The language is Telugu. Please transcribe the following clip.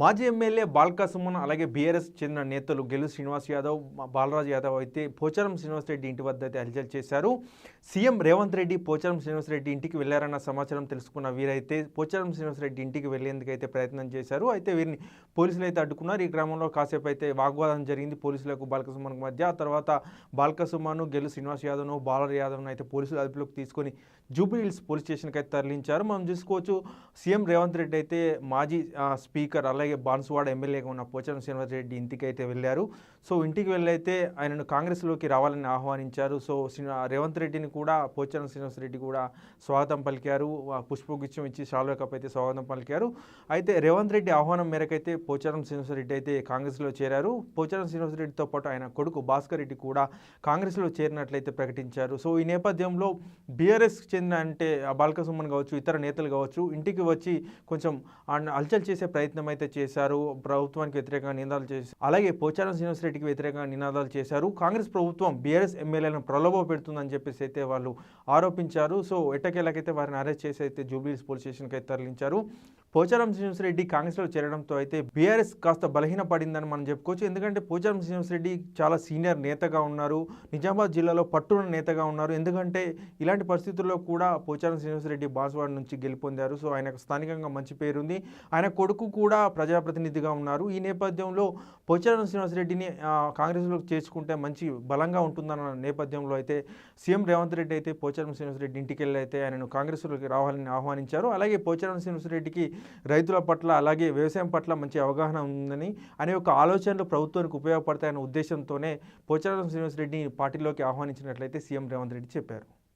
మాజీ ఎమ్మెల్యే బాల్కా సుమన్ అలాగే బీఆర్ఎస్ చెందిన నేతలు గెలు శ్రీనివాస్ యాదవ్ బాలరాజు యాదవ్ అయితే పోచారం శ్రీనివాస్ రెడ్డి ఇంటి వద్ద అయితే హల్చల్ చేశారు. సీఎం రేవంత్ రెడ్డి పోచారం శ్రీనివాస్ రెడ్డి ఇంటికి వెళ్ళారన్న సమాచారం తెలుసుకున్న వీరైతే పోచారం శ్రీనివాస్ రెడ్డి ఇంటికి వెళ్ళేందుకు అయితే ప్రయత్నం చేశారు. అయితే వీరిని పోలీసులు అయితే అడ్డుకున్నారు. ఈ క్రమంలో కాసేపు అయితే వాగ్వాదం జరిగింది. పోలీసులకు బాల్క సుమన్కు మధ్య. ఆ తర్వాత బాల్క సుమన్ గెలు శ్రీనివాస్ యాదవ్ను బాలర్ యాదవ్ను అయితే పోలీసులు అదుపులోకి తీసుకొని జూబ్లీహిల్స్ పోలీస్ స్టేషన్కి అయితే తరలించారు. మనం చూసుకోవచ్చు సీఎం రేవంత్ రెడ్డి అయితే మాజీ స్పీకర్ అలాగే బాన్సువాడ ఎమ్మెల్యేగా ఉన్న పోచారం శ్రీనివాస్ రెడ్డి ఇంటికి అయితే వెళ్ళారు. సో ఇంటికి వెళ్ళైతే ఆయనను కాంగ్రెస్లోకి రావాలని ఆహ్వానించారు. సో శ్రీ- రేవంత్ రెడ్డిని కూడా పోచారం శ్రీనివాస్ రెడ్డి కూడా స్వాగతం పలికారు. పుష్పగుచ్చం ఇచ్చి షాల్వా కప్ అయితే స్వాగతం పలికారు. అయితే రేవంత్ రెడ్డి ఆహ్వానం మేరకైతే పోచారం శ్రీనివాస్ రెడ్డి అయితే కాంగ్రెస్లో చేరారు. పోచారం శ్రీనివాస్ రెడ్డితో పాటు ఆయన కొడుకు భాస్కర్ రెడ్డి కూడా కాంగ్రెస్లో చేరినట్లయితే ప్రకటించారు. సో ఈ నేపథ్యంలో బీఆర్ఎస్కి చెందిన అంటే బాలకసుమన్ కావచ్చు ఇతర నేతలు కావచ్చు ఇంటికి వచ్చి కొంచెం ఆయన అల్చల్ చేసే ప్రయత్నం అయితే చేశారు. ప్రభుత్వానికి వ్యతిరేకంగా నినాదాలు చేశారు అలాగే పోచారం శ్రీనివాస్ రెడ్డికి వ్యతిరేకంగా నినాదాలు చేశారు. కాంగ్రెస్ ప్రభుత్వం బీఆర్ఎస్ ఎమ్మెల్యేలను ప్రలోభ పెడుతుందని చెప్పేసి అయితే వాళ్ళు ఆరోపించారు. సో ఎట్టకేలకైతే వారిని అరెస్ట్ చేసి అయితే జూబ్లీస్ పోలీస్ స్టేషన్కి అయితే తరలించారు. పోచారం శ్రీనివాసరెడ్డి కాంగ్రెస్లో చేరడంతో అయితే బీఆర్ఎస్ కాస్త బలహీన పడిందని మనం చెప్పుకోవచ్చు. ఎందుకంటే పోచారం శ్రీనివాసరెడ్డి చాలా సీనియర్ నేతగా ఉన్నారు. నిజామాబాద్ జిల్లాలో పట్టున్న నేతగా ఉన్నారు. ఎందుకంటే ఇలాంటి పరిస్థితుల్లో కూడా పోచారం శ్రీనివాసరెడ్డి రెడ్డి నుంచి గెలుపొందారు. సో ఆయనకు స్థానికంగా మంచి పేరుంది. ఆయన కొడుకు కూడా ప్రజాప్రతినిధిగా ఉన్నారు. ఈ నేపథ్యంలో పోచారం శ్రీనివాస్ రెడ్డిని ఆ, చేర్చుకుంటే మంచి బలంగా ఉంటుందన్న నేపథ్యంలో అయితే సీఎం రేవంత్ రెడ్డి అయితే పోచారం శ్రీనివాసరెడ్డి ఇంటికి వెళ్ళి అయితే ఆయనను కాంగ్రెస్లోకి రావాలని ఆహ్వానించారు. అలాగే పోచారం శ్రీనివాసరెడ్డికి రైతుల పట్ల అలాగే వ్యవసాయం పట్ల మంచి అవగాహన ఉందని అనే ఒక ఆలోచనలు ప్రభుత్వానికి ఉపయోగపడతాయనే ఉద్దేశంతోనే పోచారం శ్రీనివాసరెడ్డిని పార్టీలోకి ఆహ్వానించినట్లయితే సీఎం రేవంత్ రెడ్డి చెప్పారు.